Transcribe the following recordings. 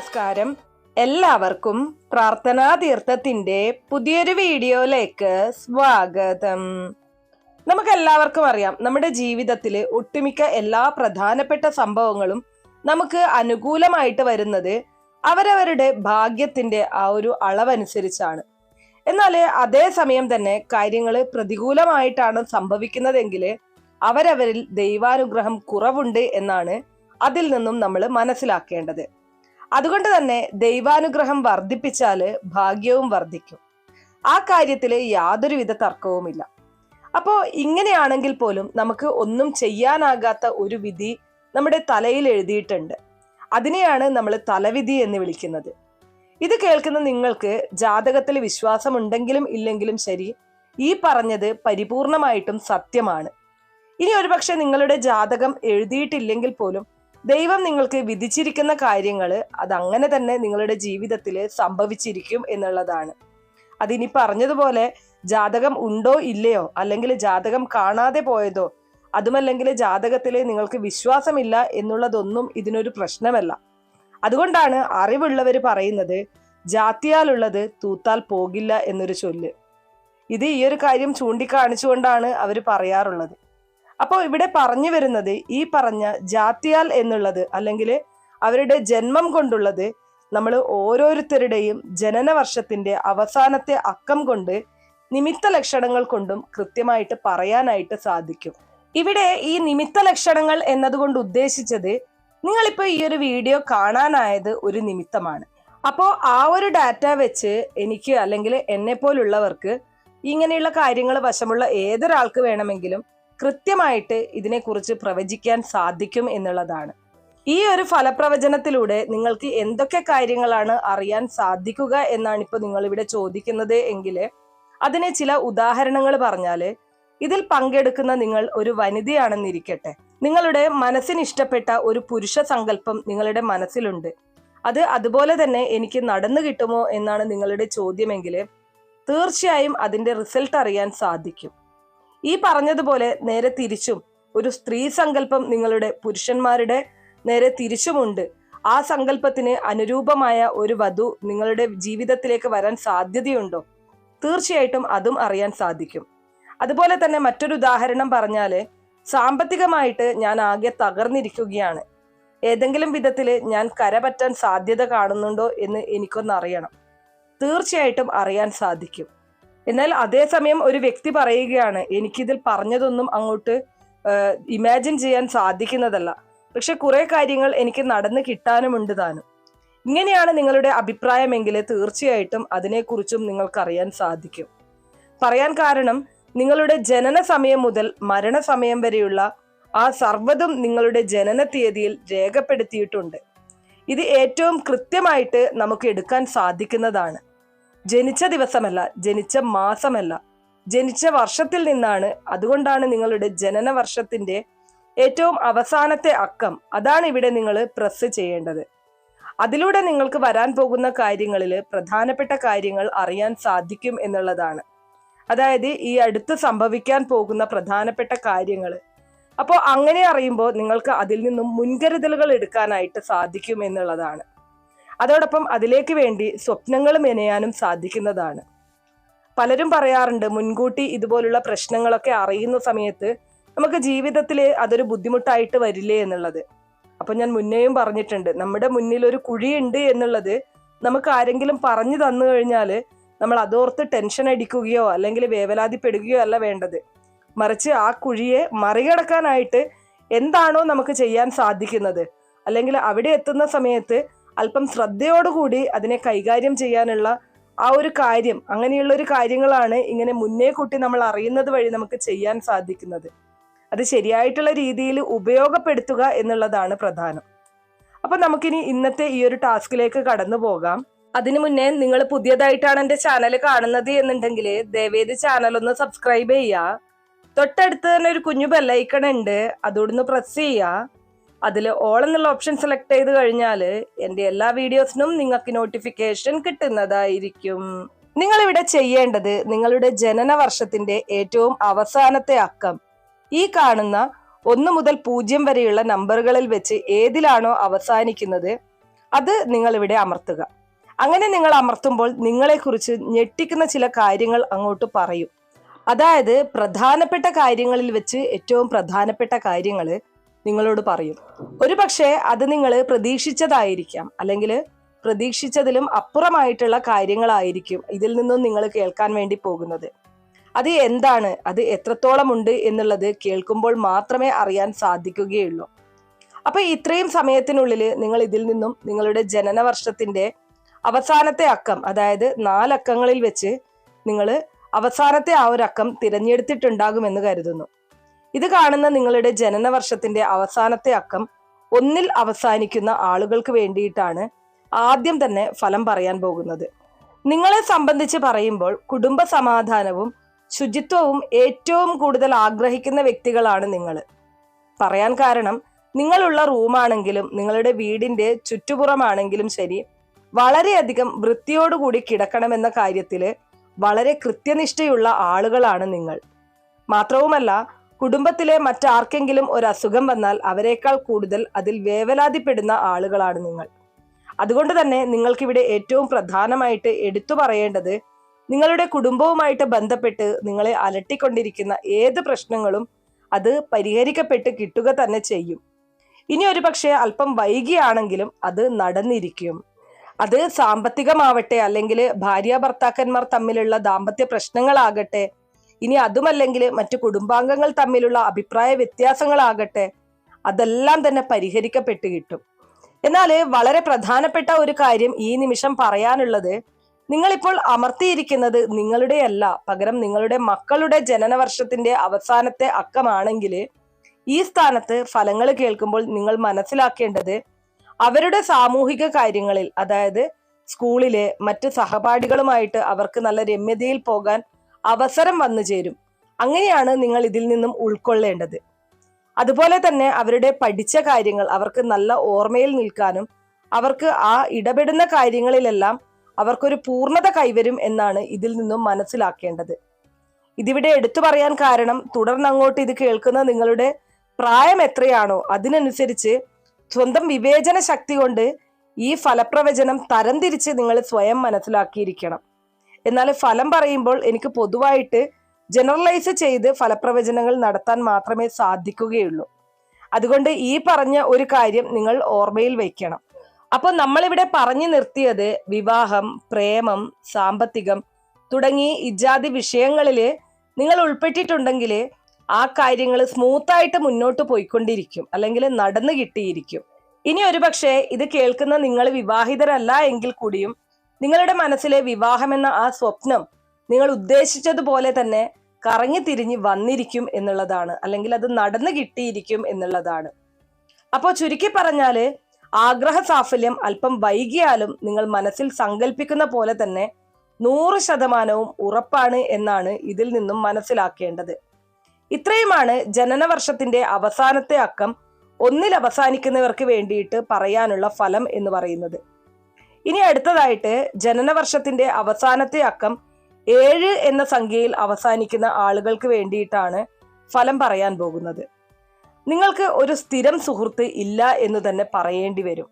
നമസ്കാരം. എല്ലാവർക്കും പ്രാർത്ഥനാ തീർത്ഥത്തിന്റെ പുതിയൊരു വീഡിയോയിലേക്ക് സ്വാഗതം. നമുക്ക് എല്ലാവർക്കും അറിയാം നമ്മുടെ ജീവിതത്തിൽ ഒട്ടുമിക്ക എല്ലാ പ്രധാനപ്പെട്ട സംഭവങ്ങളും നമുക്ക് അനുകൂലമായിട്ട് വരുന്നത് അവരവരുടെ ഭാഗ്യത്തിന്റെ ആ ഒരു അളവനുസരിച്ചാണ്. എന്നാൽ അതേസമയം തന്നെ കാര്യങ്ങൾ പ്രതികൂലമായിട്ടാണ് സംഭവിക്കുന്നതെങ്കിൽ അവരവരിൽ ദൈവാനുഗ്രഹം കുറവുണ്ട് എന്നാണ് അതിൽ നിന്നും നമ്മൾ മനസ്സിലാക്കേണ്ടത്. അതുകൊണ്ട് തന്നെ ദൈവാനുഗ്രഹം വർദ്ധിപ്പിച്ചാൽ ഭാഗ്യവും വർദ്ധിക്കും. ആ കാര്യത്തിൽ യാതൊരുവിധ തർക്കവുമില്ല. അപ്പോൾ ഇങ്ങനെയാണെങ്കിൽ പോലും നമുക്ക് ഒന്നും ചെയ്യാനാകാത്ത ഒരു വിധി നമ്മുടെ തലയിൽ എഴുതിയിട്ടുണ്ട്. അതിനെയാണ് നമ്മൾ തലവിധി എന്ന് വിളിക്കുന്നത്. ഇത് കേൾക്കുന്ന നിങ്ങൾക്ക് ജാതകത്തിൽ വിശ്വാസമുണ്ടെങ്കിലും ഇല്ലെങ്കിലും ശരി ഈ പറഞ്ഞത് പരിപൂർണമായിട്ടും സത്യമാണ്. ഇനി ഒരുപക്ഷെ നിങ്ങളുടെ ജാതകം എഴുതിയിട്ടില്ലെങ്കിൽ പോലും ദൈവം നിങ്ങൾക്ക് വിധിച്ചിരിക്കുന്ന കാര്യങ്ങൾ അതങ്ങനെ തന്നെ നിങ്ങളുടെ ജീവിതത്തിൽ സംഭവിച്ചിരിക്കും എന്നുള്ളതാണ്. അതിനി പറഞ്ഞതുപോലെ ജാതകം ഉണ്ടോ ഇല്ലയോ അല്ലെങ്കിൽ ജാതകം കാണാതെ പോയതോ അതുമല്ലെങ്കിൽ ജാതകത്തിൽ നിങ്ങൾക്ക് വിശ്വാസമില്ല എന്നുള്ളതൊന്നും ഇതിനൊരു പ്രശ്നമല്ല. അതുകൊണ്ടാണ് അറിവുള്ളവർ പറയുന്നത് ജാത്തിയാലുള്ളത് തൂത്താൽ പോകില്ല എന്നൊരു ചൊല്ല്. ഇത് ഈ ഒരു കാര്യം ചൂണ്ടിക്കാണിച്ചുകൊണ്ടാണ് അവർ പറയാറുള്ളത്. അപ്പോൾ ഇവിടെ പറഞ്ഞു വരുന്നത് ഈ പറഞ്ഞ ജാത്തിയാൽ എന്നുള്ളത് അല്ലെങ്കിൽ അവരുടെ ജന്മം കൊണ്ടുള്ളത് നമ്മൾ ഓരോരുത്തരുടെയും ജനന വർഷത്തിന്റെ അവസാനത്തെ അക്കം കൊണ്ട് നിമിത്ത ലക്ഷണങ്ങൾ കൊണ്ടും കൃത്യമായിട്ട് പറയാനായിട്ട് സാധിക്കും. ഇവിടെ ഈ നിമിത്ത ലക്ഷണങ്ങൾ എന്നതുകൊണ്ട് ഉദ്ദേശിച്ചത് നിങ്ങളിപ്പോൾ ഈ ഒരു വീഡിയോ കാണാനായത് ഒരു നിമിത്തമാണ്. അപ്പോൾ ആ ഒരു ഡാറ്റ വെച്ച് എനിക്ക് അല്ലെങ്കിൽ എന്നെ പോലുള്ളവർക്ക് ഇങ്ങനെയുള്ള കാര്യങ്ങൾ വശമുള്ള ഏതൊരാൾക്ക് വേണമെങ്കിലും കൃത്യമായിട്ട് ഇതിനെക്കുറിച്ച് പ്രവചിക്കാൻ സാധിക്കും എന്നുള്ളതാണ്. ഈ ഒരു ഫലപ്രവചനത്തിലൂടെ നിങ്ങൾക്ക് എന്തൊക്കെ കാര്യങ്ങളാണ് അറിയാൻ സാധിക്കുക എന്നാണ് ഇപ്പോൾ നിങ്ങൾ ഇവിടെ ചോദിക്കുന്നത് എങ്കിൽ അതിനെ ചില ഉദാഹരണങ്ങൾ പറഞ്ഞാൽ ഇതിൽ പങ്കെടുക്കുന്ന നിങ്ങൾ ഒരു വനിതയാണെന്നിരിക്കട്ടെ. നിങ്ങളുടെ മനസ്സിന് ഇഷ്ടപ്പെട്ട ഒരു പുരുഷ സങ്കല്പം നിങ്ങളുടെ മനസ്സിലുണ്ട്. അത് അതുപോലെ തന്നെ എനിക്ക് നടന്നു കിട്ടുമോ എന്നാണ് നിങ്ങളുടെ ചോദ്യമെങ്കിൽ തീർച്ചയായും അതിന്റെ റിസൾട്ട് അറിയാൻ സാധിക്കും. ഈ പറഞ്ഞതുപോലെ നേരെ തിരിച്ചും ഒരു സ്ത്രീ സങ്കല്പം നിങ്ങളുടെ പുരുഷന്മാരുടെ നേരെ തിരിച്ചുമുണ്ട്. ആ സങ്കല്പത്തിന് അനുരൂപമായ ഒരു വധു നിങ്ങളുടെ ജീവിതത്തിലേക്ക് വരാൻ സാധ്യതയുണ്ടോ? തീർച്ചയായിട്ടും അതും അറിയാൻ സാധിക്കും. അതുപോലെ തന്നെ മറ്റൊരു ഉദാഹരണം പറഞ്ഞാൽ സാമ്പത്തികമായിട്ട് ഞാൻ ആകെ തകർന്നിരിക്കുകയാണ്. ഏതെങ്കിലും വിധത്തിൽ ഞാൻ കരപറ്റാൻ സാധ്യത കാണുന്നുണ്ടോ എന്ന് എനിക്കൊന്ന് അറിയണം. തീർച്ചയായിട്ടും അറിയാൻ സാധിക്കും. എന്നാൽ അതേസമയം ഒരു വ്യക്തി പറയുകയാണ് എനിക്കിതിൽ പറഞ്ഞതൊന്നും അങ്ങോട്ട് ഇമാജിൻ ചെയ്യാൻ സാധിക്കുന്നതല്ല. പക്ഷെ കുറെ കാര്യങ്ങൾ എനിക്ക് നടന്ന് കിട്ടാനുമുണ്ട് താനും. ഇങ്ങനെയാണ് നിങ്ങളുടെ അഭിപ്രായമെങ്കിൽ തീർച്ചയായിട്ടും അതിനെക്കുറിച്ചും നിങ്ങൾക്കറിയാൻ സാധിക്കും. പറയാൻ കാരണം നിങ്ങളുടെ ജനന സമയം മുതൽ മരണസമയം വരെയുള്ള ആ സർവതും നിങ്ങളുടെ ജനന തീയതിയിൽ രേഖപ്പെടുത്തിയിട്ടുണ്ട്. ഇത് ഏറ്റവും കൃത്യമായിട്ട് നമുക്ക് എടുക്കാൻ സാധിക്കുന്നതാണ്. ജനിച്ച ദിവസമല്ല ജനിച്ച മാസമല്ല. ജനിച്ച വർഷത്തിൽ നിന്നാണ് അതുകൊണ്ടാണ് നിങ്ങളുടെ ജനന വർഷത്തിന്റെ ഏറ്റവും അവസാനത്തെ അക്കം. അതാണ് ഇവിടെ നിങ്ങൾ പ്രസ് ചെയ്യേണ്ടത്. അതിലൂടെ നിങ്ങൾക്ക് വരാൻ പോകുന്ന കാര്യങ്ങളിൽ പ്രധാനപ്പെട്ട കാര്യങ്ങൾ അറിയാൻ സാധിക്കും എന്നുള്ളതാണ്. അതായത് ഈ അടുത്ത് സംഭവിക്കാൻ പോകുന്ന പ്രധാനപ്പെട്ട കാര്യങ്ങൾ. അപ്പോൾ അങ്ങനെ അറിയുമ്പോൾ നിങ്ങൾക്ക് അതിൽ നിന്നും മുൻകരുതലുകൾ എടുക്കാനായിട്ട് സാധിക്കും എന്നുള്ളതാണ്. അതോടൊപ്പം അതിലേക്ക് വേണ്ടി സ്വപ്നങ്ങൾ മെനയാനും സാധിക്കുന്നതാണ്. പലരും പറയാറുണ്ട് മുൻകൂട്ടി ഇതുപോലുള്ള പ്രശ്നങ്ങളൊക്കെ അറിയുന്ന സമയത്ത് നമുക്ക് ജീവിതത്തിൽ അതൊരു ബുദ്ധിമുട്ടായിട്ട് വരില്ലേ എന്നുള്ളത്. അപ്പം ഞാൻ മുന്നേയും പറഞ്ഞിട്ടുണ്ട് നമ്മുടെ മുന്നിൽ ഒരു കുഴിയുണ്ട് എന്നുള്ളത് നമുക്ക് ആരെങ്കിലും പറഞ്ഞു തന്നു കഴിഞ്ഞാൽ നമ്മൾ അതോർത്ത് ടെൻഷൻ അടിക്കുകയോ അല്ലെങ്കിൽ വേവലാതിപ്പെടുകയോ അല്ല വേണ്ടത്. മറിച്ച് ആ കുഴിയെ മറികടക്കാനായിട്ട് എന്താണോ നമുക്ക് ചെയ്യാൻ സാധിക്കുന്നത്. അല്ലെങ്കിൽ അവിടെ എത്തുന്ന സമയത്ത് അല്പം ശ്രദ്ധയോടുകൂടി അതിനെ കൈകാര്യം ചെയ്യാനുള്ള ആ ഒരു കാര്യം അങ്ങനെയുള്ള ഒരു കാര്യങ്ങളാണ് ഇങ്ങനെ മുന്നേ കൂട്ടി നമ്മൾ അറിയുന്നത് വഴി നമുക്ക് ചെയ്യാൻ സാധിക്കുന്നത്. അത് ശരിയായിട്ടുള്ള രീതിയിൽ ഉപയോഗപ്പെടുത്തുക എന്നുള്ളതാണ് പ്രധാനം. അപ്പൊ നമുക്കിനി ഇന്നത്തെ ഈ ഒരു ടാസ്കിലേക്ക് കടന്നു പോകാം. അതിനു മുന്നേ നിങ്ങൾ പുതിയതായിട്ടാണ് എന്റെ ചാനൽ കാണുന്നത് എന്നുണ്ടെങ്കിൽ ദയവേദി ചാനൽ ഒന്ന് സബ്സ്ക്രൈബ് ചെയ്യുക. തൊട്ടടുത്ത് തന്നെ ഒരു കുഞ്ഞു ബെല്ലൈക്കൺ ഉണ്ട്. അതോടൊന്ന് പ്രസ് ചെയ്യുക. അതിൽ ഓൾ എന്നുള്ള ഓപ്ഷൻ സെലക്ട് ചെയ്ത് കഴിഞ്ഞാൽ എന്റെ എല്ലാ വീഡിയോസിനും നിങ്ങൾക്ക് നോട്ടിഫിക്കേഷൻ കിട്ടുന്നതായിരിക്കും. നിങ്ങൾ ഇവിടെ ചെയ്യേണ്ടത് നിങ്ങളുടെ ജനന വർഷത്തിന്റെ ഏറ്റവും അവസാനത്തെ അക്കം. ഈ കാണുന്ന ഒന്ന് മുതൽ പൂജ്യം വരെയുള്ള നമ്പറുകളിൽ വെച്ച് ഏതിലാണോ അവസാനിക്കുന്നത് അത് നിങ്ങൾ ഇവിടെ അമർത്തുക. അങ്ങനെ നിങ്ങൾ അമർത്തുമ്പോൾ നിങ്ങളെക്കുറിച്ച് ഞെട്ടിക്കുന്ന ചില കാര്യങ്ങൾ അങ്ങോട്ട് പറയും. അതായത് പ്രധാനപ്പെട്ട കാര്യങ്ങളിൽ വെച്ച് ഏറ്റവും പ്രധാനപ്പെട്ട കാര്യങ്ങൾ നിങ്ങളോട് പറയും. ഒരു പക്ഷേ അത് നിങ്ങൾ പ്രതീക്ഷിച്ചതായിരിക്കാം. അല്ലെങ്കിൽ പ്രതീക്ഷിച്ചതിലും അപ്പുറമായിട്ടുള്ള കാര്യങ്ങളായിരിക്കും ഇതിൽ നിന്നും നിങ്ങൾ കേൾക്കാൻ വേണ്ടി പോകുന്നത്. അത് എന്താണ്? അത് എത്രത്തോളം ഉണ്ട് എന്നുള്ളത് കേൾക്കുമ്പോൾ മാത്രമേ അറിയാൻ സാധിക്കുകയുള്ളൂ. അപ്പൊ ഇത്രയും സമയത്തിനുള്ളിൽ നിങ്ങൾ ഇതിൽ നിന്നും നിങ്ങളുടെ ജനന വർഷത്തിന്റെ അവസാനത്തെ അക്കം അതായത് നാലക്കങ്ങളിൽ വെച്ച് നിങ്ങൾ അവസാനത്തെ ആ ഒരു അക്കം തിരഞ്ഞെടുത്തിട്ടുണ്ടാകുമെന്ന് കരുതുന്നു. ഇത് കാണുന്ന നിങ്ങളുടെ ജനന വർഷത്തിന്റെ അവസാനത്തെ അക്കം ഒന്നിൽ അവസാനിക്കുന്ന ആളുകൾക്ക് വേണ്ടിയിട്ടാണ് ആദ്യം തന്നെ ഫലം പറയാൻ പോകുന്നത്. നിങ്ങളെ സംബന്ധിച്ച് പറയുമ്പോൾ കുടുംബ സമാധാനവും ശുചിത്വവും ഏറ്റവും കൂടുതൽ ആഗ്രഹിക്കുന്ന വ്യക്തികളാണ് നിങ്ങൾ. പറയാൻ കാരണം നിങ്ങളുള്ള റൂമാണെങ്കിലും നിങ്ങളുടെ വീടിന്റെ ചുറ്റുപുറമാണെങ്കിലും ശരി വളരെയധികം വൃത്തിയോടുകൂടി കിടക്കണമെന്ന കാര്യത്തിൽ വളരെ കൃത്യനിഷ്ഠയുള്ള ആളുകളാണ് നിങ്ങൾ. മാത്രവുമല്ല കുടുംബത്തിലെ മറ്റാർക്കെങ്കിലും ഒരു അസുഖം വന്നാൽ അവരെക്കാൾ കൂടുതൽ അതിൽ വേവലാതിപ്പെടുന്ന ആളുകളാണ് നിങ്ങൾ. അതുകൊണ്ട് തന്നെ നിങ്ങൾക്കിവിടെ ഏറ്റവും പ്രധാനമായിട്ട് എടുത്തു പറയേണ്ടത് നിങ്ങളുടെ കുടുംബവുമായിട്ട് ബന്ധപ്പെട്ട് നിങ്ങളെ അലട്ടിക്കൊണ്ടിരിക്കുന്ന ഏത് പ്രശ്നങ്ങളും അത് പരിഹരിക്കപ്പെട്ട് കിട്ടുക തന്നെ ചെയ്യും. ഇനി ഒരു പക്ഷേ അല്പം വൈകിയാണെങ്കിലും അത് നടന്നിരിക്കും. അത് സാമ്പത്തികമാവട്ടെ അല്ലെങ്കിൽ ഭാര്യ ഭർത്താക്കന്മാർ തമ്മിലുള്ള ദാമ്പത്യ പ്രശ്നങ്ങളാകട്ടെ ഇനി അതുമല്ലെങ്കിൽ മറ്റു കുടുംബാംഗങ്ങൾ തമ്മിലുള്ള അഭിപ്രായ വ്യത്യാസങ്ങളാകട്ടെ അതെല്ലാം തന്നെ പരിഹരിക്കപ്പെട്ട് കിട്ടും. എന്നാൽ വളരെ പ്രധാനപ്പെട്ട ഒരു കാര്യം ഈ നിമിഷം പറയാനുള്ളത് നിങ്ങളിപ്പോൾ അമർത്തിയിരിക്കുന്നത് നിങ്ങളുടെയല്ല പകരം നിങ്ങളുടെ മക്കളുടെ ജനനവർഷത്തിന്റെ അവസാനത്തെ അക്കമാണെങ്കിൽ ഈ സ്ഥാനത്ത് ഫലങ്ങൾ കേൾക്കുമ്പോൾ നിങ്ങൾ മനസ്സിലാക്കേണ്ടത് അവരുടെ സാമൂഹിക കാര്യങ്ങളിൽ അതായത് സ്കൂളിലെ മറ്റ് സഹപാഠികളുമായിട്ട് അവർക്ക് നല്ല രമ്യതയിൽ പോകാൻ അവസരം വന്നു ചേരും. അങ്ങനെയാണ് നിങ്ങൾ ഇതിൽ നിന്നും ഉൾക്കൊള്ളേണ്ടത്. അതുപോലെ തന്നെ അവരുടെ പഠിച്ച കാര്യങ്ങൾ അവർക്ക് നല്ല ഓർമ്മയിൽ നിൽക്കാനും അവർക്ക് ആ ഇടപെടുന്ന കാര്യങ്ങളിലെല്ലാം അവർക്കൊരു പൂർണത കൈവരും എന്നാണ് ഇതിൽ നിന്നും മനസ്സിലാക്കേണ്ടത്. ഇതിവിടെ എടുത്തു പറയാൻ കാരണം തുടർന്ന് അങ്ങോട്ട് ഇത് കേൾക്കുന്ന നിങ്ങളുടെ പ്രായം എത്രയാണോ അതിനനുസരിച്ച് സ്വന്തം വിവേചന ശക്തി കൊണ്ട് ഈ ഫലപ്രവചനം തരംതിരിച്ച് നിങ്ങൾ സ്വയം മനസ്സിലാക്കിയിരിക്കണം. എന്നാൽ ഫലം പറയുമ്പോൾ എനിക്ക് പൊതുവായിട്ട് ജനറലൈസ് ചെയ്ത് ഫലപ്രവചനങ്ങൾ നടത്താൻ മാത്രമേ സാധിക്കുകയുള്ളൂ. അതുകൊണ്ട് ഈ പറഞ്ഞ ഒരു കാര്യം നിങ്ങൾ ഓർമ്മയിൽ വയ്ക്കണം അപ്പോൾ നമ്മളിവിടെ പറഞ്ഞു നിർത്തിയത് വിവാഹം പ്രേമം സാമ്പത്തികം തുടങ്ങി ഇജാതി വിഷയങ്ങളിൽ നിങ്ങൾ ഉൾപ്പെട്ടിട്ടുണ്ടെങ്കിൽ ആ കാര്യങ്ങൾ സ്മൂത്തായിട്ട് മുന്നോട്ട് പോയിക്കൊണ്ടിരിക്കും. അല്ലെങ്കിൽ നടന്നു കിട്ടിയിരിക്കും. ഇനി ഒരുപക്ഷെ ഇത് കേൾക്കുന്ന നിങ്ങൾ വിവാഹിതരല്ല എങ്കിൽ കൂടിയും നിങ്ങളുടെ മനസ്സിലെ വിവാഹം എന്ന ആ സ്വപ്നം നിങ്ങൾ ഉദ്ദേശിച്ചതുപോലെ തന്നെ കറങ്ങി തിരിഞ്ഞ് വന്നിരിക്കും എന്നുള്ളതാണ്. അല്ലെങ്കിൽ അത് നടന്നു കിട്ടിയിരിക്കും എന്നുള്ളതാണ്. അപ്പോൾ ചുരുക്കി പറഞ്ഞാൽ ആഗ്രഹ സാഫല്യം അല്പം വൈകിയാലും നിങ്ങൾ മനസ്സിൽ സങ്കല്പിക്കുന്ന പോലെ തന്നെ നൂറ് ശതമാനവും ഉറപ്പാണ് എന്നാണ് ഇതിൽ നിന്നും മനസ്സിലാക്കേണ്ടത്. ഇത്രയുമാണ് ജനന വർഷത്തിന്റെ അവസാനത്തെ അക്കം ഒന്നിൽ അവസാനിക്കുന്നവർക്ക് വേണ്ടിയിട്ട് പറയാനുള്ള ഫലം എന്ന് പറയുന്നത്. ഇനി അടുത്തതായിട്ട് ജനന വർഷത്തിന്റെ അവസാനത്തെ അക്കം ഏഴ് എന്ന സംഖ്യയിൽ അവസാനിക്കുന്ന ആളുകൾക്ക് വേണ്ടിയിട്ടാണ് ഫലം പറയാൻ പോകുന്നത്. നിങ്ങൾക്ക് ഒരു സ്ഥിരം സുഹൃത്ത് ഇല്ല എന്ന് തന്നെ പറയേണ്ടി വരും.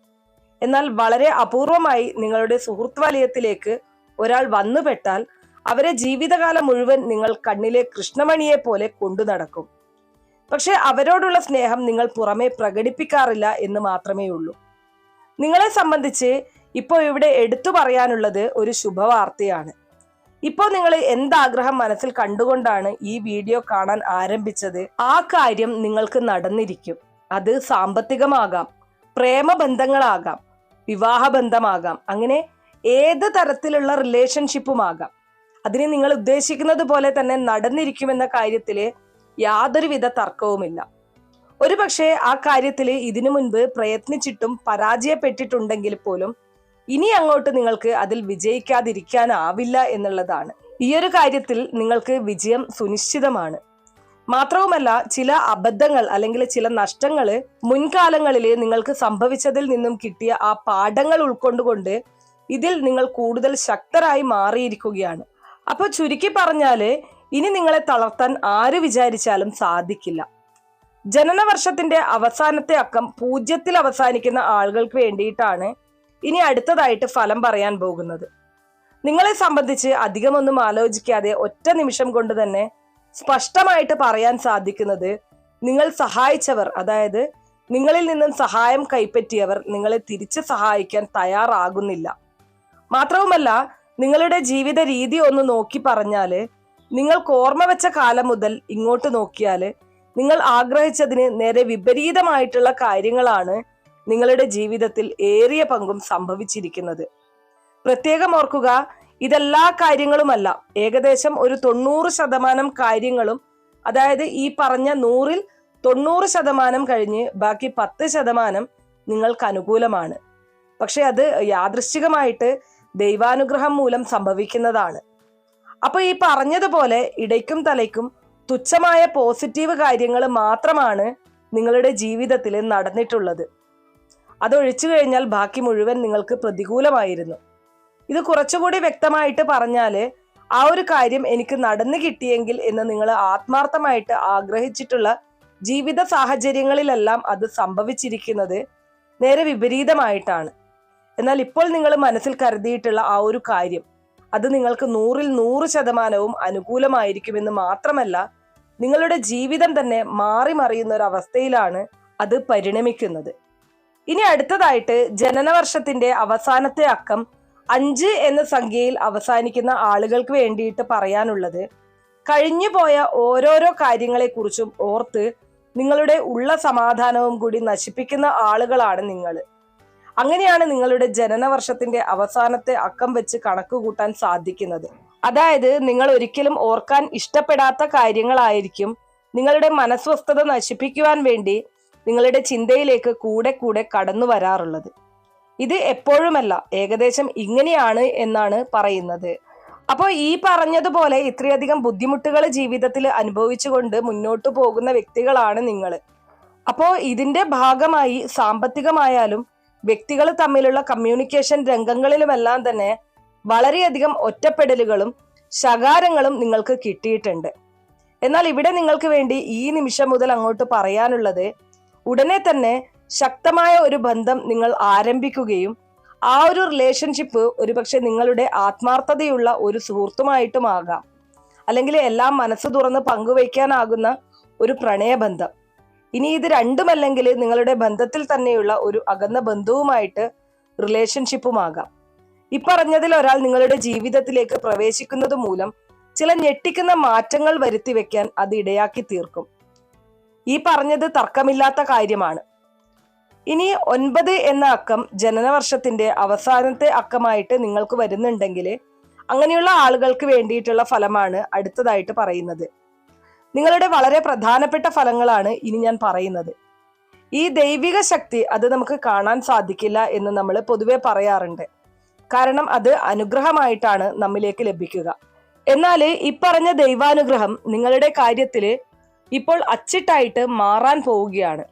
എന്നാൽ വളരെ അപൂർവമായി നിങ്ങളുടെ സുഹൃത്ത് വലയത്തിലേക്ക് ഒരാൾ വന്നുപെട്ടാൽ അവരെ ജീവിതകാലം മുഴുവൻ നിങ്ങൾ കണ്ണിലെ കൃഷ്ണമണിയെ പോലെ കൊണ്ടു നടക്കും. പക്ഷെ അവരോടുള്ള സ്നേഹം നിങ്ങൾ പുറമെ പ്രകടിപ്പിക്കാറില്ല എന്ന് മാത്രമേ ഉള്ളൂ നിങ്ങളെ സംബന്ധിച്ച് ഇപ്പോൾ ഇവിടെ എടുത്തു പറയാനുള്ളത് ഒരു ശുഭവാർത്തയാണ്. ഇപ്പോൾ നിങ്ങൾ എന്താഗ്രഹം മനസ്സിൽ കണ്ടുകൊണ്ടാണ് ഈ വീഡിയോ കാണാൻ ആരംഭിച്ചത്? ആ കാര്യം നിങ്ങൾക്ക് നടന്നിരിക്കും. അത് സാമ്പത്തികമാകാം പ്രേമബന്ധങ്ങളാകാം വിവാഹബന്ധമാകാം അങ്ങനെ ഏത് തരത്തിലുള്ള റിലേഷൻഷിപ്പുമാകാം അതിന് നിങ്ങൾ ഉദ്ദേശിക്കുന്നത് പോലെ തന്നെ നടന്നിരിക്കുമെന്ന കാര്യത്തിൽ യാതൊരുവിധ തർക്കവുമില്ല. ഒരു പക്ഷേ ആ കാര്യത്തിൽ ഇതിനു മുൻപ് പ്രയത്നിച്ചിട്ടും പരാജയപ്പെട്ടിട്ടുണ്ടെങ്കിൽ പോലും ഇനി അങ്ങോട്ട് നിങ്ങൾക്ക് അതിൽ വിജയിക്കാതിരിക്കാനാവില്ല എന്നുള്ളതാണ്. ഈ ഒരു കാര്യത്തിൽ നിങ്ങൾക്ക് വിജയം സുനിശ്ചിതമാണ്. മാത്രവുമല്ല ചില അബദ്ധങ്ങൾ അല്ലെങ്കിൽ ചില നഷ്ടങ്ങൾ മുൻകാലങ്ങളിൽ നിങ്ങൾക്ക് സംഭവിച്ചതിൽ നിന്നും കിട്ടിയ ആ പാഠങ്ങൾ ഉൾക്കൊണ്ടുകൊണ്ട് ഇതിൽ നിങ്ങൾ കൂടുതൽ ശക്തരായി മാറിയിരിക്കുകയാണ്. അപ്പൊ ചുരുക്കി പറഞ്ഞാൽ ഇനി നിങ്ങളെ തളർത്താൻ ആര് വിചാരിച്ചാലും സാധിക്കില്ല. ജനന വർഷത്തിന്റെ അവസാനത്തെ അക്കം പൂജ്യത്തിൽ അവസാനിക്കുന്ന ആളുകൾക്ക് വേണ്ടിയിട്ടാണ് ഇനി അടുത്തതായിട്ട് ഫലം പറയാൻ പോകുന്നത്. നിങ്ങളെ സംബന്ധിച്ച് അധികമൊന്നും ആലോചിക്കാതെ ഒറ്റ നിമിഷം കൊണ്ട് തന്നെ സ്പഷ്ടമായിട്ട് പറയാൻ സാധിക്കുന്നത് നിങ്ങൾ സഹായിച്ചവർ അതായത് നിങ്ങളിൽ നിന്നും സഹായം കൈപ്പറ്റിയവർ നിങ്ങളെ തിരിച്ച് സഹായിക്കാൻ തയ്യാറാകുന്നില്ല. മാത്രവുമല്ല നിങ്ങളുടെ ജീവിത രീതി ഒന്ന് നോക്കി പറഞ്ഞാൽ നിങ്ങൾക്ക് ഓർമ്മ വെച്ച കാലം മുതൽ ഇങ്ങോട്ട് നോക്കിയാൽ നിങ്ങൾ ആഗ്രഹിച്ചതിന് നേരെ വിപരീതമായിട്ടുള്ള കാര്യങ്ങളാണ് നിങ്ങളുടെ ജീവിതത്തിൽ ഏറിയ പങ്കും സംഭവിച്ചിരിക്കുന്നത്. പ്രത്യേകം ഓർക്കുക ഇതെല്ലാ കാര്യങ്ങളുമല്ല. ഏകദേശം ഒരു തൊണ്ണൂറ് ശതമാനം കാര്യങ്ങളും അതായത് ഈ പറഞ്ഞ നൂറിൽ തൊണ്ണൂറ് ശതമാനം കഴിഞ്ഞ് ബാക്കി പത്ത് ശതമാനം നിങ്ങൾക്ക് അനുകൂലമാണ്. പക്ഷെ അത് യാദൃശ്ചികമായിട്ട് ദൈവാനുഗ്രഹം മൂലം സംഭവിക്കുന്നതാണ്. അപ്പൊ ഈ പറഞ്ഞതുപോലെ ഇടയ്ക്കും തലയ്ക്കും തുച്ഛമായ പോസിറ്റീവ് കാര്യങ്ങൾ മാത്രമാണ് നിങ്ങളുടെ ജീവിതത്തിൽ നടന്നിട്ടുള്ളത്. അതൊഴിച്ചു കഴിഞ്ഞാൽ ബാക്കി മുഴുവൻ നിങ്ങൾക്ക് പ്രതികൂലമായിരുന്നു. ഇത് കുറച്ചുകൂടി വ്യക്തമായിട്ട് പറഞ്ഞാൽ ആ ഒരു കാര്യം എനിക്ക് നടന്നു കിട്ടിയെങ്കിൽ എന്ന് നിങ്ങൾ ആത്മാർത്ഥമായിട്ട് ആഗ്രഹിച്ചിട്ടുള്ള ജീവിത സാഹചര്യങ്ങളിലെല്ലാം അത് സംഭവിച്ചിരിക്കുന്നത് നേരെ വിപരീതമായിട്ടാണ്. എന്നാൽ ഇപ്പോൾ നിങ്ങൾ മനസ്സിൽ കരുതിയിട്ടുള്ള ആ ഒരു കാര്യം അത് നിങ്ങൾക്ക് നൂറിൽ നൂറ് ശതമാനവും അനുകൂലമായിരിക്കുമെന്ന് മാത്രമല്ല നിങ്ങളുടെ ജീവിതം തന്നെ മാറി മറിയുന്ന ഒരു അവസ്ഥയിലാണ് അത് പരിണമിക്കുന്നത്. ഇനി അടുത്തതായിട്ട് ജനന വർഷത്തിന്റെ അവസാനത്തെ അക്കം അഞ്ച് എന്ന സംഖ്യയിൽ അവസാനിക്കുന്ന ആളുകൾക്ക് വേണ്ടിയിട്ട് പറയാനുള്ളത്. കഴിഞ്ഞു പോയ ഓരോരോ കാര്യങ്ങളെക്കുറിച്ചും ഓർത്ത് നിങ്ങളുടെ ഉള്ള സമാധാനവും കൂടി നശിപ്പിക്കുന്ന ആളുകളാണ് നിങ്ങൾ. അങ്ങനെയാണ് നിങ്ങളുടെ ജനന വർഷത്തിന്റെ അവസാനത്തെ അക്കം വെച്ച് കണക്ക് കൂട്ടാൻ സാധിക്കുന്നത്. അതായത് നിങ്ങൾ ഒരിക്കലും ഓർക്കാൻ ഇഷ്ടപ്പെടാത്ത കാര്യങ്ങളായിരിക്കും നിങ്ങളുടെ മനസ്വസ്ഥത നശിപ്പിക്കുവാൻ വേണ്ടി നിങ്ങളുടെ ചിന്തയിലേക്ക് കൂടെ കൂടെ കടന്നു വരാറുള്ളത്. ഇത് എപ്പോഴുമല്ല ഏകദേശം ഇങ്ങനെയാണ് എന്നാണ് പറയുന്നത്. അപ്പോൾ ഈ പറഞ്ഞതുപോലെ ഇത്രയധികം ബുദ്ധിമുട്ടുകൾ ജീവിതത്തിൽ അനുഭവിച്ചുകൊണ്ട് മുന്നോട്ട് പോകുന്ന വ്യക്തികളാണ് നിങ്ങൾ അപ്പോൾ ഇതിന്റെ ഭാഗമായി സാമ്പത്തികമായാലും വ്യക്തികൾ തമ്മിലുള്ള കമ്മ്യൂണിക്കേഷൻ രംഗങ്ങളിലുമെല്ലാം തന്നെ വളരെയധികം ഒറ്റപ്പെടലുകളും ശകാരങ്ങളും നിങ്ങൾക്ക് കിട്ടിയിട്ടുണ്ട്. എന്നാൽ ഇവിടെ നിങ്ങൾക്ക് വേണ്ടി ഈ നിമിഷം മുതൽ അങ്ങോട്ട് പറയാനുള്ളത് ഉടനെ തന്നെ ശക്തമായ ഒരു ബന്ധം നിങ്ങൾ ആരംഭിക്കുകയും ആ ഒരു റിലേഷൻഷിപ്പ് ഒരുപക്ഷെ നിങ്ങളുടെ ആത്മാർത്ഥതയുള്ള ഒരു സുഹൃത്തുമായിട്ടുമാകാം അല്ലെങ്കിൽ എല്ലാം മനസ്സ് തുറന്ന് പങ്കുവയ്ക്കാനാകുന്ന ഒരു പ്രണയബന്ധം ഇനി ഇത് രണ്ടുമല്ലെങ്കിൽ നിങ്ങളുടെ ബന്ധത്തിൽ തന്നെയുള്ള ഒരു അകന്ന ബന്ധുവുമായിട്ട് റിലേഷൻഷിപ്പുമാകാം ഇപ്പറഞ്ഞതിൽ ഒരാൾ നിങ്ങളുടെ ജീവിതത്തിലേക്ക് പ്രവേശിക്കുന്നത് മൂലം ചില ഞെട്ടിക്കുന്ന മാറ്റങ്ങൾ വരുത്തി വെക്കാൻ അത് ഇടയാക്കി തീർക്കും. ഈ പറഞ്ഞത് തർക്കമില്ലാത്ത കാര്യമാണ്. ഇനി ഒൻപത് എന്ന അക്കം ജനനവർഷത്തിന്റെ അവസാനത്തെ അക്കമായിട്ട് നിങ്ങൾക്ക് വരുന്നുണ്ടെങ്കിൽ അങ്ങനെയുള്ള ആളുകൾക്ക് വേണ്ടിയിട്ടുള്ള ഫലമാണ് അടുത്തതായിട്ട് പറയുന്നത്. നിങ്ങളുടെ വളരെ പ്രധാനപ്പെട്ട ഫലങ്ങളാണ് ഇനി ഞാൻ പറയുന്നത്. ഈ ദൈവിക ശക്തി അത് നമുക്ക് കാണാൻ സാധിക്കില്ല എന്ന് നമ്മൾ പൊതുവെ പറയാറുണ്ട്. കാരണം അത് അനുഗ്രഹമായിട്ടാണ് നമ്മിലേക്ക് ലഭിക്കുക. എന്നാൽ ഇപ്പറഞ്ഞ ദൈവാനുഗ്രഹം നിങ്ങളുടെ കാര്യത്തിൽ ഇപ്പോൾ അച്ചിട്ടായിട്ട് മാറാൻ പോവുകയാണ്.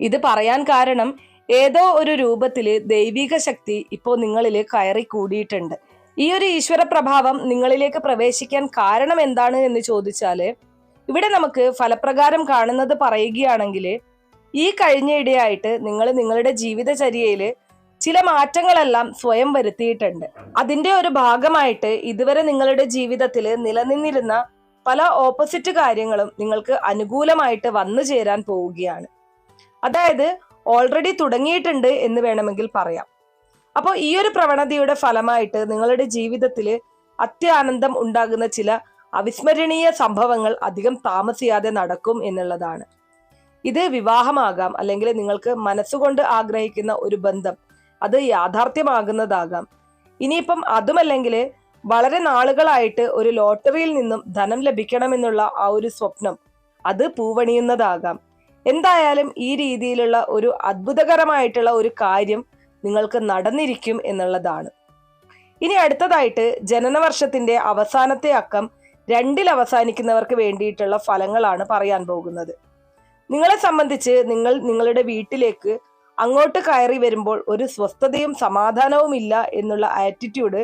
ഇത് പറയാൻ കാരണം ഏതോ ഒരു രൂപത്തിൽ ദൈവിക ശക്തി ഇപ്പോൾ നിങ്ങളിൽ കയറി കൂടിയിട്ടുണ്ട്. ഈ ഒരു ഈശ്വര പ്രഭാവം നിങ്ങളിലേക്ക് പ്രവേശിക്കാൻ കാരണം എന്താണ് എന്ന് ചോദിച്ചാൽ ഇവിടെ നമുക്ക് ഫലപ്രകാരം കാണുന്നത് പറയുകയാണെങ്കിൽ ഈ കഴിഞ്ഞ ഇടയായിട്ട് നിങ്ങൾ നിങ്ങളുടെ ജീവിതചര്യയിൽ ചില മാറ്റങ്ങളെല്ലാം സ്വയം വരുത്തിയിട്ടുണ്ട്. അതിന്റെ ഒരു ഭാഗമായിട്ട് ഇതുവരെ നിങ്ങളുടെ ജീവിതത്തിൽ നിലനിന്നിരുന്ന പല ഓപ്പോസിറ്റ് കാര്യങ്ങളും നിങ്ങൾക്ക് അനുകൂലമായിട്ട് വന്നു ചേരാൻ പോവുകയാണ്. അതായത് ഓൾറെഡി തുടങ്ങിയിട്ടുണ്ട് എന്ന് വേണമെങ്കിൽ പറയാം. അപ്പോൾ ഈ ഒരു പ്രവണതയുടെ ഫലമായിട്ട് നിങ്ങളുടെ ജീവിതത്തിൽ അത്യാനന്ദം ഉണ്ടാകുന്ന ചില അവിസ്മരണീയ സംഭവങ്ങൾ അധികം താമസിയാതെ നടക്കും എന്നുള്ളതാണ്. ഇത് വിവാഹമാകാം അല്ലെങ്കിൽ നിങ്ങൾക്ക് മനസ്സുകൊണ്ട് ആഗ്രഹിക്കുന്ന ഒരു ബന്ധം അത് യാഥാർത്ഥ്യമാകുന്നതാകാം. ഇനിയിപ്പം അതുമല്ലെങ്കിൽ വളരെ നാളുകളായിട്ട് ഒരു ലോട്ടറിയിൽ നിന്നും ധനം ലഭിക്കണമെന്നുള്ള ആ ഒരു സ്വപ്നം അത് പൂവണിയുന്നതാകാം. എന്തായാലും ഈ രീതിയിലുള്ള ഒരു അത്ഭുതകരമായിട്ടുള്ള ഒരു കാര്യം നിങ്ങൾക്ക് നടന്നിരിക്കും എന്നുള്ളതാണ്. ഇനി അടുത്തതായിട്ട് ജനനവർഷത്തിന്റെ അവസാനത്തെ അക്കം രണ്ടിൽ അവസാനിക്കുന്നവർക്ക് വേണ്ടിയിട്ടുള്ള ഫലങ്ങളാണ് പറയാൻ പോകുന്നത്. നിങ്ങളെ സംബന്ധിച്ച് നിങ്ങൾ നിങ്ങളുടെ വീട്ടിലേക്ക് അങ്ങോട്ട് കയറി വരുമ്പോൾ ഒരു സ്വസ്ഥതയും സമാധാനവും ഇല്ല എന്നുള്ള ആറ്റിറ്റ്യൂഡ്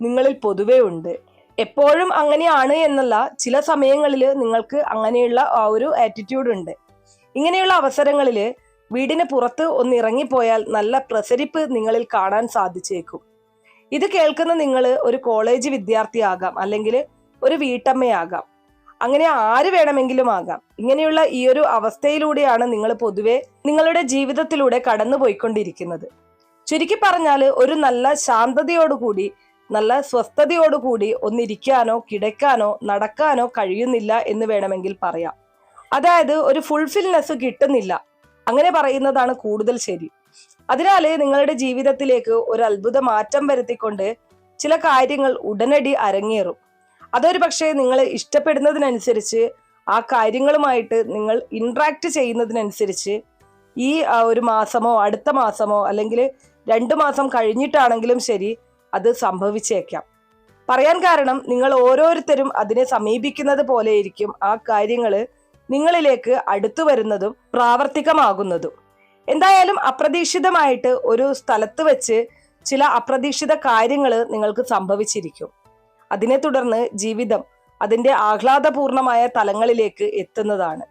നിങ്ങളിൽ പൊതുവേ ഉണ്ട്. എപ്പോഴും അങ്ങനെയാണ് എന്നല്ല ചില സമയങ്ങളിൽ നിങ്ങൾക്ക് അങ്ങനെയുള്ള ആ ഒരു ആറ്റിറ്റ്യൂഡ് ഉണ്ട്. ഇങ്ങനെയുള്ള അവസരങ്ങളിൽ വീടിന് പുറത്ത് ഒന്ന് ഇറങ്ങിപ്പോയാൽ നല്ല പ്രസരിപ്പ് നിങ്ങളിൽ കാണാൻ സാധിച്ചേക്കും. ഇത് കേൾക്കുന്ന നിങ്ങൾ ഒരു കോളേജ് വിദ്യാർത്ഥിയാകാം അല്ലെങ്കിൽ ഒരു വീട്ടമ്മയാകാം അങ്ങനെ ആര് വേണമെങ്കിലും ആകാം. ഇങ്ങനെയുള്ള ഈ ഒരു അവസ്ഥയിലൂടെയാണ് നിങ്ങൾ പൊതുവെ നിങ്ങളുടെ ജീവിതത്തിലൂടെ കടന്നു പോയിക്കൊണ്ടിരിക്കുന്നത് ചുരുക്കി പറഞ്ഞാൽ ഒരു നല്ല ശാന്തതയോടുകൂടി നല്ല സ്വസ്ഥതയോടുകൂടി ഒന്നിരിക്കാനോ കിടക്കാനോ നടക്കാനോ കഴിയുന്നില്ല എന്ന് വേണമെങ്കിൽ പറയാം. അതായത് ഒരു ഫുൾഫിൽനെസ് കിട്ടുന്നില്ല. അങ്ങനെ പറയുന്നതാണ് കൂടുതൽ ശരി. അതിനാല് നിങ്ങളുടെ ജീവിതത്തിലേക്ക് ഒരു അത്ഭുത മാറ്റം വരുത്തിക്കൊണ്ട് ചില കാര്യങ്ങൾ ഉടനടി അരങ്ങേറും. അതൊരു പക്ഷേ നിങ്ങൾ ഇഷ്ടപ്പെടുന്നതിനനുസരിച്ച് ആ കാര്യങ്ങളുമായിട്ട് നിങ്ങൾ ഇൻട്രാക്ട് ചെയ്യുന്നതിനനുസരിച്ച് ഈ ഒരു മാസമോ അടുത്ത മാസമോ അല്ലെങ്കിൽ രണ്ടു മാസം കഴിഞ്ഞിട്ടാണെങ്കിലും ശരി അത് സംഭവിച്ചേക്കാം. പറയാൻ കാരണം നിങ്ങൾ ഓരോരുത്തരും അതിനെ സമീപിക്കുന്നത് പോലെയിരിക്കും ആ കാര്യങ്ങൾ നിങ്ങളിലേക്ക് അടുത്തു വരുന്നതും പ്രാവർത്തികമാകുന്നതും. എന്തായാലും അപ്രതീക്ഷിതമായിട്ട് ഒരു സ്ഥലത്ത് വെച്ച് ചില അപ്രതീക്ഷിത കാര്യങ്ങൾ നിങ്ങൾക്ക് സംഭവിച്ചിരിക്കും. അതിനെ തുടർന്ന് ജീവിതം അതിന്റെ ആഹ്ലാദപൂർണമായ തലങ്ങളിലേക്ക് എത്തുന്നതാണ്.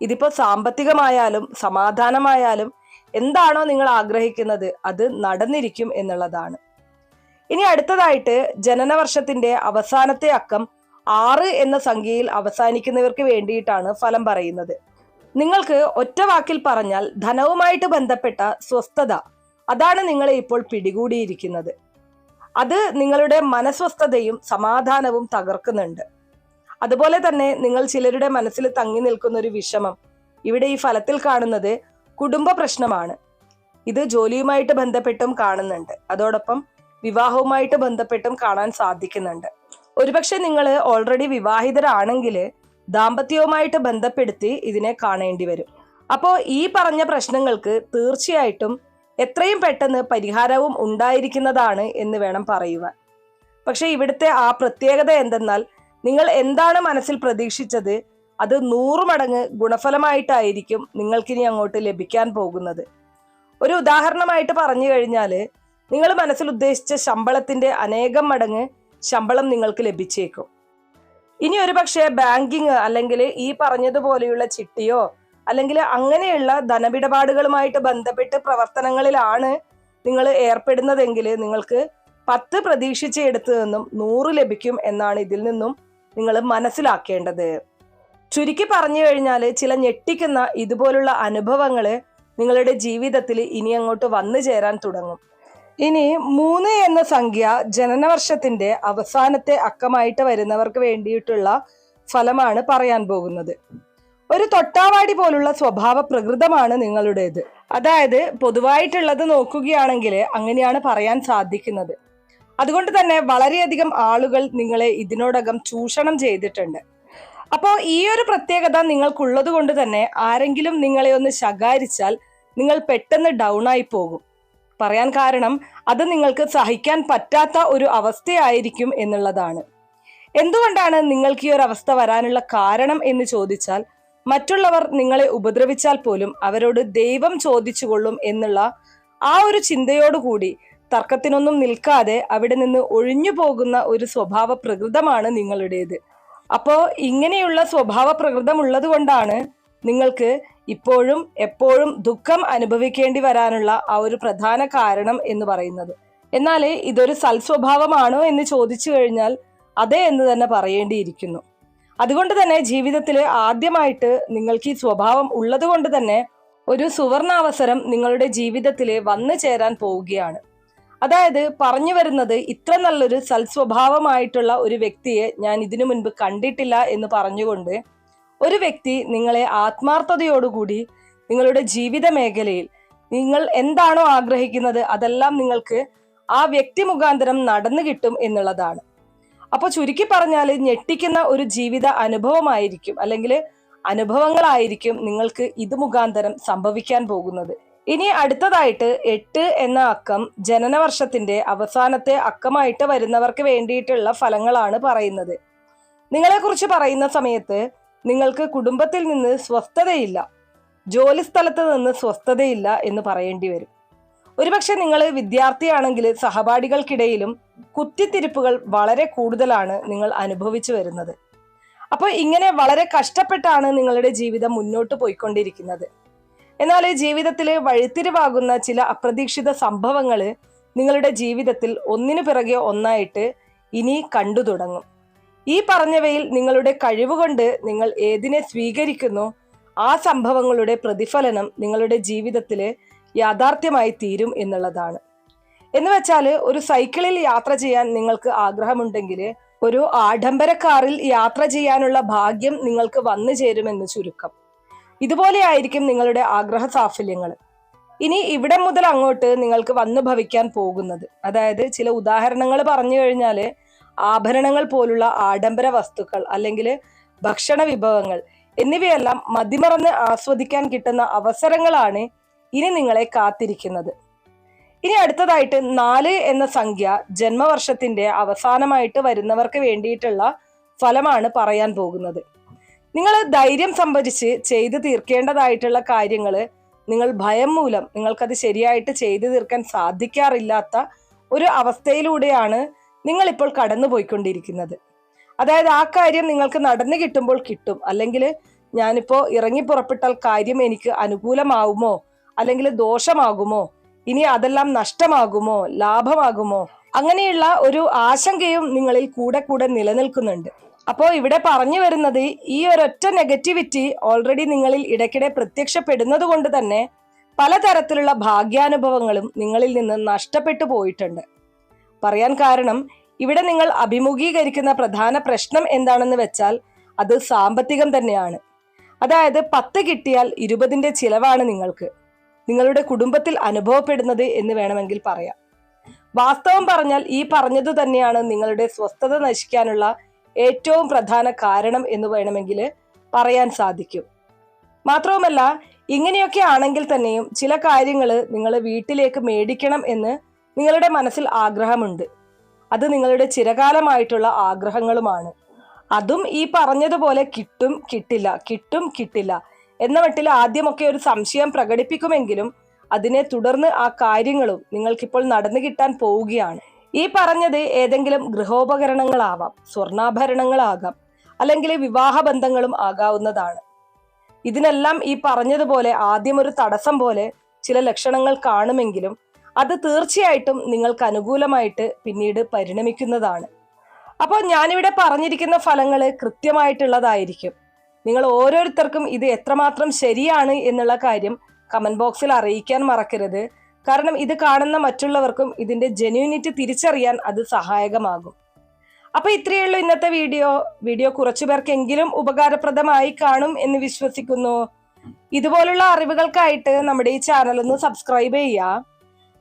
ഇതിപ്പോൾ സാമ്പത്തികമായാലും സമാധാനമായാലും എന്താണോ നിങ്ങൾ ആഗ്രഹിക്കുന്നത് അത് നടന്നിരിക്കും എന്നുള്ളതാണ്. ഇനി അടുത്തതായിട്ട് ജനന വർഷത്തിന്റെ അവസാനത്തെ അക്കം ആറ് എന്ന സംഖ്യയിൽ അവസാനിക്കുന്നവർക്ക് വേണ്ടിയിട്ടാണ് ഫലം പറയുന്നത്. നിങ്ങൾക്ക് ഒറ്റ വാക്കിൽ പറഞ്ഞാൽ ധനവുമായിട്ട് ബന്ധപ്പെട്ട സ്വസ്ഥത അതാണ് നിങ്ങളെ ഇപ്പോൾ പിടികൂടിയിരിക്കുന്നത്. അത് നിങ്ങളുടെ മനസ്വസ്ഥതയും സമാധാനവും തകർക്കുന്നുണ്ട്. അതുപോലെ തന്നെ നിങ്ങൾ ചിലരുടെ മനസ്സിൽ തങ്ങി നിൽക്കുന്ന ഒരു വിഷമം ഇവിടെ ഈ ഫലത്തിൽ കാണുന്നത് കുടുംബ പ്രശ്നമാണ്. ഇത് ജോലിയുമായിട്ട് ബന്ധപ്പെട്ടും കാണുന്നുണ്ട്. അതോടൊപ്പം വിവാഹവുമായിട്ട് ബന്ധപ്പെട്ടും കാണാൻ സാധിക്കുന്നുണ്ട്. ഒരുപക്ഷെ നിങ്ങൾ ഓൾറെഡി വിവാഹിതരാണെങ്കിൽ ദാമ്പത്യവുമായിട്ട് ബന്ധപ്പെടുത്തി ഇതിനെ കാണേണ്ടി വരും. അപ്പോൾ ഈ പറഞ്ഞ പ്രശ്നങ്ങൾക്ക് തീർച്ചയായിട്ടും എത്രയും പെട്ടെന്ന് പരിഹാരവും ഉണ്ടായിരിക്കുന്നതാണ് എന്ന് വേണം പറയുവാൻ. പക്ഷേ ഇവിടുത്തെ ആ പ്രത്യേകത എന്തെന്നാൽ നിങ്ങൾ എന്താണ് മനസ്സിൽ പ്രതീക്ഷിച്ചത്? അത് നൂറ് മടങ്ങ് ഗുണഫലമായിട്ടായിരിക്കും നിങ്ങൾക്കിനി അങ്ങോട്ട് ലഭിക്കാൻ പോകുന്നത്. ഒരു ഉദാഹരണമായിട്ട് പറഞ്ഞു കഴിഞ്ഞാൽ നിങ്ങൾ മനസ്സിൽ ഉദ്ദേശിച്ച ശമ്പളത്തിന്റെ അനേകം മടങ്ങ് ശമ്പളം നിങ്ങൾക്ക് ലഭിച്ചേക്കും. ഇനി ഒരു പക്ഷേ ബാങ്കിങ് അല്ലെങ്കിൽ ഈ പറഞ്ഞതുപോലെയുള്ള ചിട്ടിയോ അല്ലെങ്കിൽ അങ്ങനെയുള്ള ധനമിടപാടുകളുമായിട്ട് ബന്ധപ്പെട്ട് പ്രവർത്തനങ്ങളിലാണ് നിങ്ങൾ ഏർപ്പെടുന്നതെങ്കിൽ നിങ്ങൾക്ക് പത്ത് പ്രതീക്ഷിച്ചെടുത്തു നിന്നും നൂറ് ലഭിക്കും എന്നാണ് ഇതിൽ നിന്നും നിങ്ങൾ മനസ്സിലാക്കേണ്ടത്. ചുരുക്കി പറഞ്ഞു കഴിഞ്ഞാൽ ചില ഞെട്ടിക്കുന്ന ഇതുപോലുള്ള അനുഭവങ്ങൾ നിങ്ങളുടെ ജീവിതത്തിൽ ഇനി അങ്ങോട്ട് വന്നു ചേരാൻ തുടങ്ങും. ഇനി മൂന്ന് എന്ന സംഖ്യ ജനനവർഷത്തിന്റെ അവസാനത്തെ അക്കമായിട്ട് വരുന്നവർക്ക് വേണ്ടിയിട്ടുള്ള ഫലമാണ് പറയാൻ പോകുന്നത്. ഒരു തൊട്ടാവാടി പോലുള്ള സ്വഭാവ പ്രകൃതമാണ് നിങ്ങളുടേത്. അതായത് പൊതുവായിട്ടുള്ളത് നോക്കുകയാണെങ്കിൽ അങ്ങനെയാണ് പറയാൻ സാധിക്കുന്നത്. അതുകൊണ്ട് തന്നെ വളരെയധികം ആളുകൾ നിങ്ങളെ ഇതിനോടകം ചൂഷണം ചെയ്തിട്ടുണ്ട്. അപ്പോൾ ഈ ഒരു പ്രത്യേകത നിങ്ങൾക്കുള്ളത് കൊണ്ട് തന്നെ ആരെങ്കിലും നിങ്ങളെ ഒന്ന് ശകാരിച്ചാൽ നിങ്ങൾ പെട്ടെന്ന് ഡൗൺ ആയി പോകും. പറയാൻ കാരണം അത് നിങ്ങൾക്ക് സഹിക്കാൻ പറ്റാത്ത ഒരു അവസ്ഥയായിരിക്കും എന്നുള്ളതാണ്. എന്തുകൊണ്ടാണ് നിങ്ങൾക്ക് ഈ ഒരു അവസ്ഥ വരാനുള്ള കാരണം എന്ന് ചോദിച്ചാൽ മറ്റുള്ളവർ നിങ്ങളെ ഉപദ്രവിച്ചാൽ പോലും അവരോട് ദൈവം ചോദിച്ചുകൊള്ളും എന്നുള്ള ആ ഒരു ചിന്തയോടുകൂടി തർക്കത്തിനൊന്നും നിൽക്കാതെ അവിടെ നിന്ന് ഒഴിഞ്ഞു പോകുന്ന ഒരു സ്വഭാവ പ്രകൃതമാണ് നിങ്ങളുടേത്. അപ്പോ ഇങ്ങനെയുള്ള സ്വഭാവ പ്രകൃതം ഉള്ളത് കൊണ്ടാണ് നിങ്ങൾക്ക് ഇപ്പോഴും എപ്പോഴും ദുഃഖം അനുഭവിക്കേണ്ടി വരാനുള്ള ആ ഒരു പ്രധാന കാരണം എന്ന് പറയുന്നത്. എന്നാൽ ഇതൊരു സൽസ്വഭാവമാണോ എന്ന് ചോദിച്ചു കഴിഞ്ഞാൽ അതെ എന്ന് തന്നെ പറയേണ്ടിയിരിക്കുന്നു. അതുകൊണ്ട് തന്നെ ജീവിതത്തിൽ ആദ്യമായിട്ട് നിങ്ങൾക്ക് ഈ സ്വഭാവം ഉള്ളതുകൊണ്ട് തന്നെ ഒരു സുവർണാവസരം നിങ്ങളുടെ ജീവിതത്തിൽ വന്നു ചേരാൻ പോവുകയാണ്. അതായത് പറഞ്ഞു വരുന്നത് ഇത്ര നല്ലൊരു സൽസ്വഭാവമായിട്ടുള്ള ഒരു വ്യക്തിയെ ഞാൻ ഇതിനു മുൻപ് കണ്ടിട്ടില്ല എന്ന് പറഞ്ഞുകൊണ്ട് ഒരു വ്യക്തി നിങ്ങളെ ആത്മാർത്ഥതയോടുകൂടി നിങ്ങളുടെ ജീവിത മേഖലയിൽ നിങ്ങൾ എന്താണോ ആഗ്രഹിക്കുന്നത് അതെല്ലാം നിങ്ങൾക്ക് ആ വ്യക്തി മുഖാന്തരം നടന്നു കിട്ടും എന്നുള്ളതാണ്. അപ്പോൾ ചുരുക്കി പറഞ്ഞാൽ ഞെട്ടിക്കുന്ന ഒരു ജീവിത അനുഭവമായിരിക്കും അല്ലെങ്കിൽ അനുഭവങ്ങളായിരിക്കും നിങ്ങൾക്ക് ഇത് മുഖാന്തരം സംഭവിക്കാൻ പോകുന്നത്. ഇനി അടുത്തതായിട്ട് എട്ട് എന്ന അക്കം ജനനവർഷത്തിന്റെ അവസാനത്തെ അക്കമായിട്ട് വരുന്നവർക്ക് വേണ്ടിയിട്ടുള്ള ഫലങ്ങളാണ് പറയുന്നത്. നിങ്ങളെക്കുറിച്ച് പറയുന്ന സമയത്ത് നിങ്ങൾക്ക് കുടുംബത്തിൽ നിന്ന് സ്വസ്ഥതയില്ല. ജോലിസ്ഥലത്ത് നിന്ന് സ്വസ്ഥതയില്ല എന്ന് പറയേണ്ടി വരും. ഒരുപക്ഷെ നിങ്ങൾ വിദ്യാർത്ഥിയാണെങ്കിൽ സഹപാഠികൾക്കിടയിലും കുത്തിത്തിരിപ്പുകൾ വളരെ കൂടുതലാണ് നിങ്ങൾ അനുഭവിച്ചു വരുന്നത്. അപ്പോൾ ഇങ്ങനെ വളരെ കഷ്ടപ്പെട്ടാണ് നിങ്ങളുടെ ജീവിതം മുന്നോട്ട് പോയിക്കൊണ്ടിരിക്കുന്നത്. എന്നാൽ ജീവിതത്തിൽ വഴിത്തിരിവാകുന്ന ചില അപ്രതീക്ഷിത സംഭവങ്ങൾ നിങ്ങളുടെ ജീവിതത്തിൽ ഒന്നിനു പിറകെ ഒന്നായിട്ട് ഇനി കണ്ടു തുടങ്ങും. ഈ പറഞ്ഞവയിൽ നിങ്ങളുടെ കഴിവുകൊണ്ട് നിങ്ങൾ ഏതിനെ സ്വീകരിക്കുന്നു ആ സംഭവങ്ങളുടെ പ്രതിഫലനം നിങ്ങളുടെ ജീവിതത്തിൽ യാഥാർത്ഥ്യമായി തീരും എന്നുള്ളതാണ്. എന്ന് വെച്ചാൽ ഒരു സൈക്കിളിൽ യാത്ര ചെയ്യാൻ നിങ്ങൾക്ക് ആഗ്രഹമുണ്ടെങ്കിൽ ഒരു ആഡംബര കാറിൽ യാത്ര ചെയ്യാനുള്ള ഭാഗ്യം നിങ്ങൾക്ക് വന്നു ചേരുമെന്ന് ചുരുക്കം. ഇതുപോലെ ആയിരിക്കും നിങ്ങളുടെ ആഗ്രഹ സാഫല്യങ്ങൾ ഇനി ഇവിടെ മുതൽ അങ്ങോട്ട് നിങ്ങൾക്ക് വന്നു ഭവിക്കാൻ പോകുന്നത്. അതായത് ചില ഉദാഹരണങ്ങൾ പറഞ്ഞു കഴിഞ്ഞാൽ ആഭരണങ്ങൾ പോലുള്ള ആഡംബര വസ്തുക്കൾ അല്ലെങ്കിൽ ഭക്ഷണ വിഭവങ്ങൾ എന്നിവയെല്ലാം മതിമറന്ന് ആസ്വദിക്കാൻ കിട്ടുന്ന അവസരങ്ങളാണ് ഇനി നിങ്ങളെ കാത്തിരിക്കുന്നത്. ഇനി അടുത്തതായിട്ട് നാല് എന്ന സംഖ്യ ജന്മവർഷത്തിന്റെ അവസാനമായിട്ട് വരുന്നവർക്ക് വേണ്ടിയിട്ടുള്ള ഫലമാണ് പറയാൻ പോകുന്നത്. നിങ്ങൾ ധൈര്യം സംഭരിച്ച് ചെയ്തു തീർക്കേണ്ടതായിട്ടുള്ള കാര്യങ്ങൾ നിങ്ങൾ ഭയം മൂലം നിങ്ങൾക്കത് ശരിയായിട്ട് ചെയ്തു തീർക്കാൻ സാധിക്കാറില്ലാത്ത ഒരു അവസ്ഥയിലൂടെയാണ് നിങ്ങൾ ഇപ്പോൾ കടന്നുപോയിക്കൊണ്ടിരിക്കുന്നത്. അതായത് ആ കാര്യം നിങ്ങൾക്ക് നടന്നു കിട്ടുമ്പോൾ കിട്ടും. അല്ലെങ്കിൽ ഞാനിപ്പോൾ ഇറങ്ങി പുറപ്പെട്ടാൽ കാര്യം എനിക്ക് അനുകൂലമാവുമോ? അല്ലെങ്കിൽ ദോഷമാകുമോ? ഇനി അതെല്ലാം നഷ്ടമാകുമോ? ലാഭമാകുമോ? അങ്ങനെയുള്ള ഒരു ആശങ്കയും നിങ്ങളിൽ കൂടെ കൂടെ നിലനിൽക്കുന്നുണ്ട്. അപ്പോൾ ഇവിടെ പറഞ്ഞു വരുന്നത് ഈ ഒരൊറ്റ നെഗറ്റിവിറ്റി ഓൾറെഡി നിങ്ങളിൽ ഇടയ്ക്കിടെ പ്രത്യക്ഷപ്പെടുന്നത് കൊണ്ട് തന്നെ പലതരത്തിലുള്ള ഭാഗ്യാനുഭവങ്ങളും നിങ്ങളിൽ നിന്ന് നഷ്ടപ്പെട്ടു പോയിട്ടുണ്ട്. പറയാൻ കാരണം ഇവിടെ നിങ്ങൾ അഭിമുഖീകരിക്കുന്ന പ്രധാന പ്രശ്നം എന്താണെന്ന് വെച്ചാൽ അത് സാമ്പത്തികം തന്നെയാണ്. അതായത് പത്ത് കിട്ടിയാൽ ഇരുപതിന്റെ ചിലവാണ് നിങ്ങൾക്ക്. നിങ്ങളുടെ കുടുംബത്തിൽ അനുഭവപ്പെടുന്നത് എന്ന് വേണമെങ്കിൽ പറയാം. വാസ്തവം പറഞ്ഞാൽ ഈ പറഞ്ഞത് തന്നെയാണ് നിങ്ങളുടെ സ്വസ്ഥത നശിക്കാനുള്ള ഏറ്റവും പ്രധാന കാരണം എന്ന് വേണമെങ്കിൽ പറയാൻ സാധിക്കും. മാത്രവുമല്ല ഇങ്ങനെയൊക്കെ ആണെങ്കിൽ തന്നെയും ചില കാര്യങ്ങൾ നിങ്ങൾ വീട്ടിലേക്ക് മേടിക്കണം എന്ന് നിങ്ങളുടെ മനസ്സിൽ ആഗ്രഹമുണ്ട്. അത് നിങ്ങളുടെ ചിരകാലമായിട്ടുള്ള ആഗ്രഹങ്ങളുമാണ്. അതും ഈ പറഞ്ഞതുപോലെ കിട്ടും കിട്ടില്ല കിട്ടും കിട്ടില്ല എന്ന മട്ടിൽ ആദ്യമൊക്കെ ഒരു സംശയം പ്രകടിപ്പിക്കുമെങ്കിലും അതിനെ തുടർന്ന് ആ കാര്യങ്ങളും നിങ്ങൾക്കിപ്പോൾ നടന്നു കിട്ടാൻ പോവുകയാണ്. ഈ പറഞ്ഞത് ഏതെങ്കിലും ഗൃഹോപകരണങ്ങളാവാം സ്വർണാഭരണങ്ങളാകാം അല്ലെങ്കിൽ വിവാഹ ബന്ധങ്ങളും ആകാവുന്നതാണ്. ഇതിനെല്ലാം ഈ പറഞ്ഞതുപോലെ ആദ്യം ഒരു തടസ്സം പോലെ ചില ലക്ഷണങ്ങൾ കാണുമെങ്കിലും അത് തീർച്ചയായിട്ടും നിങ്ങൾക്ക് അനുകൂലമായിട്ട് പിന്നീട് പരിണമിക്കുന്നതാണ്. അപ്പോൾ ഞാനിവിടെ പറഞ്ഞിരിക്കുന്ന ഫലങ്ങൾ കൃത്യമായിട്ടുള്ളതായിരിക്കും. നിങ്ങൾ ഓരോരുത്തർക്കും ഇത് എത്രമാത്രം ശരിയാണ് എന്നുള്ള കാര്യം കമന്റ് ബോക്സിൽ അറിയിക്കാൻ മറക്കരുത്. കാരണം ഇത് കാണുന്ന മറ്റുള്ളവർക്കും ഇതിന്റെ ജെന്യൂനിറ്റി തിരിച്ചറിയാൻ അത് സഹായകമാകും. അപ്പോൾ ഇത്രയേ ഉള്ളൂ ഇന്നത്തെ വീഡിയോ. വീഡിയോ കുറച്ചു പേർക്കെങ്കിലും ഉപകാരപ്രദമായി കാണും എന്ന് വിശ്വസിക്കുന്നു. ഇതുപോലുള്ള അറിവുകൾക്കായിട്ട് നമ്മുടെ ഈ ചാനൽ ഒന്ന് സബ്സ്ക്രൈബ് ചെയ്യുക.